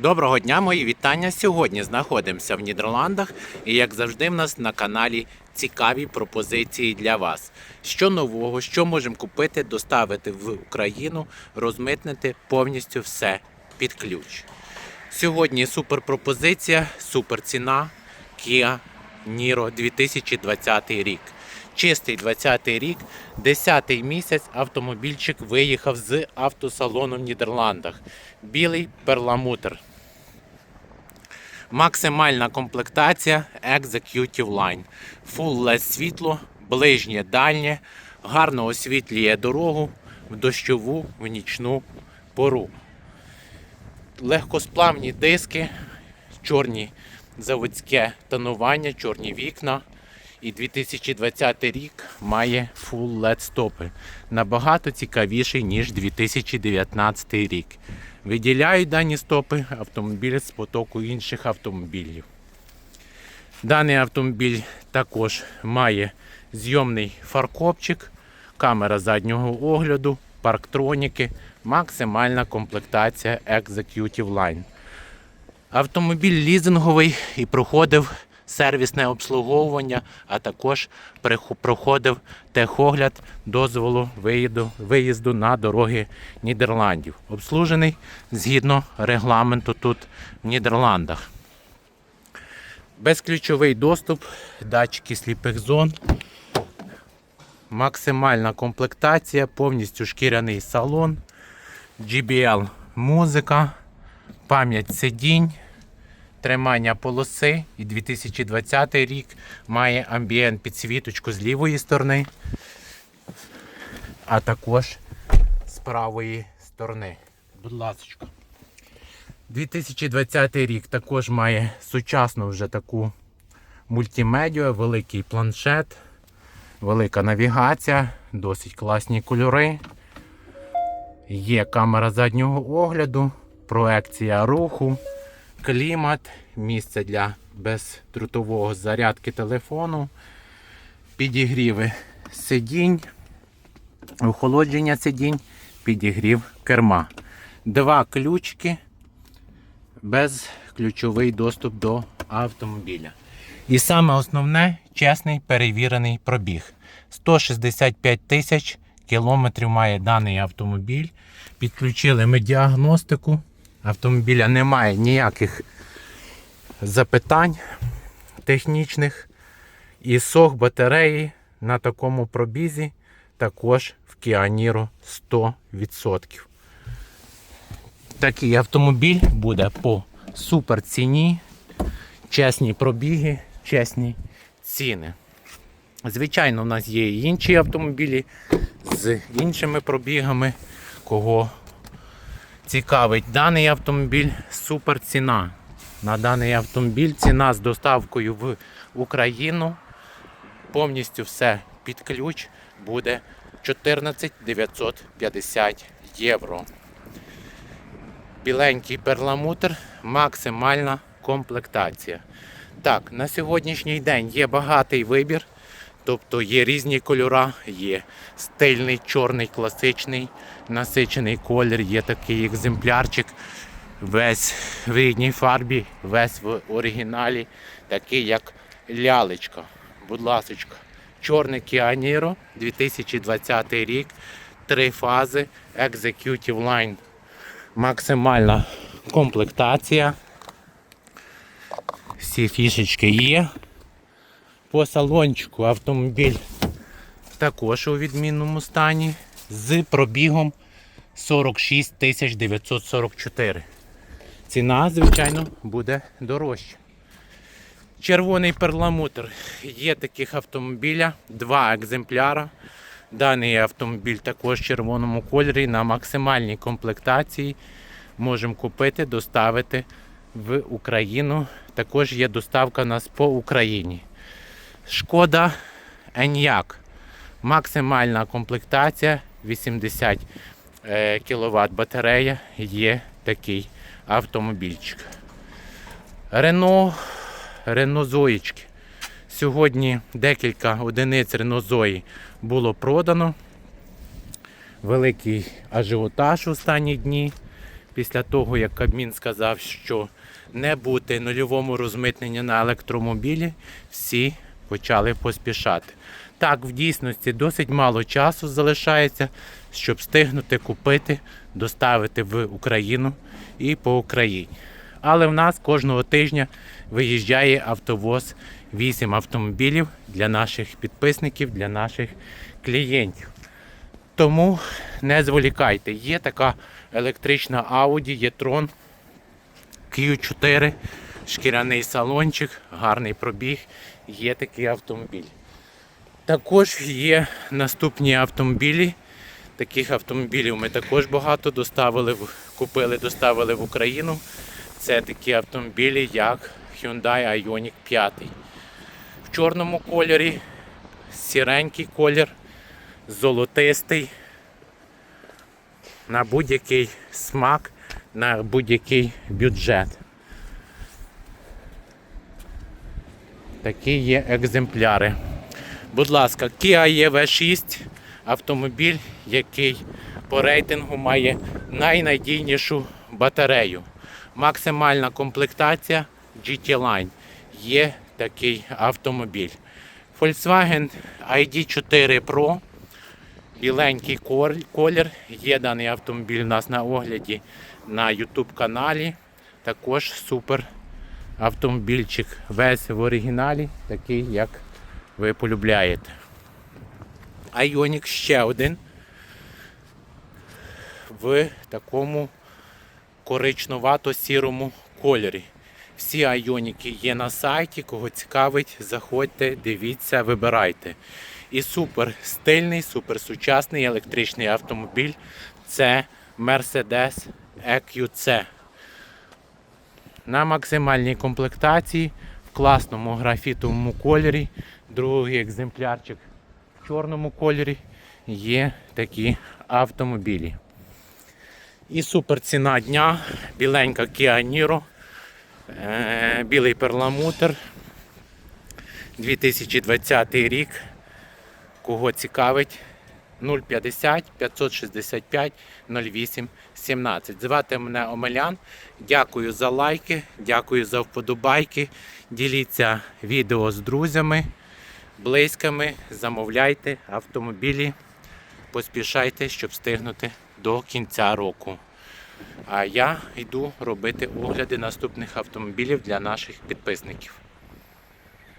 Доброго дня, мої вітання. Сьогодні знаходимося в Нідерландах і, як завжди, в нас на каналі цікаві пропозиції для вас. Що нового, що можемо купити, доставити в Україну, розмитнити повністю все під ключ. Сьогодні супер пропозиція, супер ціна Kia Niro 2020 рік. Чистий 20 рік, 10 місяць автомобільчик виїхав з автосалону в Нідерландах. Білий перламутр. Максимальна комплектація Executive Line. Full LED світло, ближнє, дальнє, гарно освітлює дорогу в дощову, в нічну пору. Легкосплавні диски, чорні заводське тонування, чорні вікна. І 2020 рік має Full LED стопи. Набагато цікавіший, ніж 2019 рік. Виділяють дані стопи автомобіль з потоку інших автомобілів. Даний автомобіль також має зйомний фаркопчик, камера заднього огляду, парктроніки, максимальна комплектація Executive Line. Автомобіль лізинговий і проходив сервісне обслуговування, а також проходив техогляд дозволу виїзду, виїзду на дороги Нідерландів. Обслужений згідно регламенту тут в Нідерландах. Безключовий доступ, датчики сліпих зон, максимальна комплектація, повністю шкіряний салон, GBL музика, пам'ять сидінь, тримання полоси. І 2020 рік має амбієнт підсвіточку з лівої сторони, а також з правої сторони. Будь ласка. 2020 рік також має сучасну вже таку мультимедіа, великий планшет, велика навігація, досить класні кольори. Є камера заднього огляду, проекція руху, клімат, місце для бездрутового зарядки телефону, підігріви сидінь, охолодження сидінь, підігрів керма. Два ключики, безключовий доступ до автомобіля. І саме основне чесний перевірений пробіг. 165 тисяч кілометрів має даний автомобіль. Підключили ми діагностику. Автомобіля немає ніяких запитань технічних. І сох батареї на такому пробізі також в Niro 100%. Такий автомобіль буде по супер ціні, чесні пробіги, чесні ціни. Звичайно, в нас є і інші автомобілі з іншими пробігами, кого цікавить даний автомобіль, супер ціна. На даний автомобіль ціна з доставкою в Україну. Повністю все під ключ буде 14 950 євро. Біленький перламутр, максимальна комплектація. Так, на сьогоднішній день є багатий вибір. Тобто є різні кольори, є стильний, чорний, класичний, насичений колір, є такий екземплярчик, весь в рідній фарбі, весь в оригіналі, такий як лялечка. Будь ласочка, чорний Niro, 2020 рік, три фази, Executive Line, максимальна комплектація. Всі фішечки є. По салончику автомобіль також у відмінному стані з пробігом 46 944. Ціна, звичайно, буде дорожча. Червоний перламутр. Є таких автомобіля, два екземпляра. Даний автомобіль також в червоному кольорі на максимальній комплектації. Можемо купити, доставити в Україну. Також є доставка у нас по Україні. Шкода Еніак. Максимальна комплектація 80 кВт батарея. Є такий автомобільчик. Рено, Рено. Сьогодні декілька одиниць Рено Зої було продано. Великий ажіотаж останні дні. після того, як Кабмін сказав, що не бути нульовому розмитненню на електромобілі, всі почали поспішати. Так, в дійсності досить мало часу залишається, щоб встигнути купити, доставити в Україну і по Україні. Але в нас кожного тижня виїжджає автовоз 8 автомобілів для наших підписників, для наших клієнтів. Тому не зволікайте. Є така електрична Audi e-tron Q4, шкіряний салончик, гарний пробіг. Є такий автомобіль. Також є наступні автомобілі. Таких автомобілів ми також багато доставили, купили, доставили в Україну. Це такі автомобілі, як Hyundai Ioniq 5. В чорному кольорі, сіренький колір, золотистий. На будь-який смак, на будь-який бюджет. Такі є екземпляри. Будь ласка, Kia EV6 автомобіль, який по рейтингу має найнадійнішу батарею. Максимальна комплектація GT Line. Є такий автомобіль. Volkswagen ID4 Pro. Біленький колір. Є даний автомобіль у нас на огляді на YouTube каналі. Також супер автомобільчик. Весь в оригіналі, такий, як ви полюбляєте. Айонік ще один в такому коричнувато-сірому кольорі. Всі айоніки є на сайті. Кого цікавить, заходьте, дивіться, вибирайте. І супер стильний, супер сучасний електричний автомобіль це Mercedes EQC. На максимальній комплектації в класному графітовому кольорі. Другий екземплярчик в чорному кольорі є такі автомобілі. І супер ціна дня, біленька Kia Niro, е, білий перламутр, 2020 рік. Кого цікавить 050 565 08 17. Звати мене Омелян. Дякую за лайки, дякую за вподобайки. Діліться відео з друзями, близькими, замовляйте автомобілі, поспішайте, щоб встигнути до кінця року. А я йду робити огляди наступних автомобілів для наших підписників.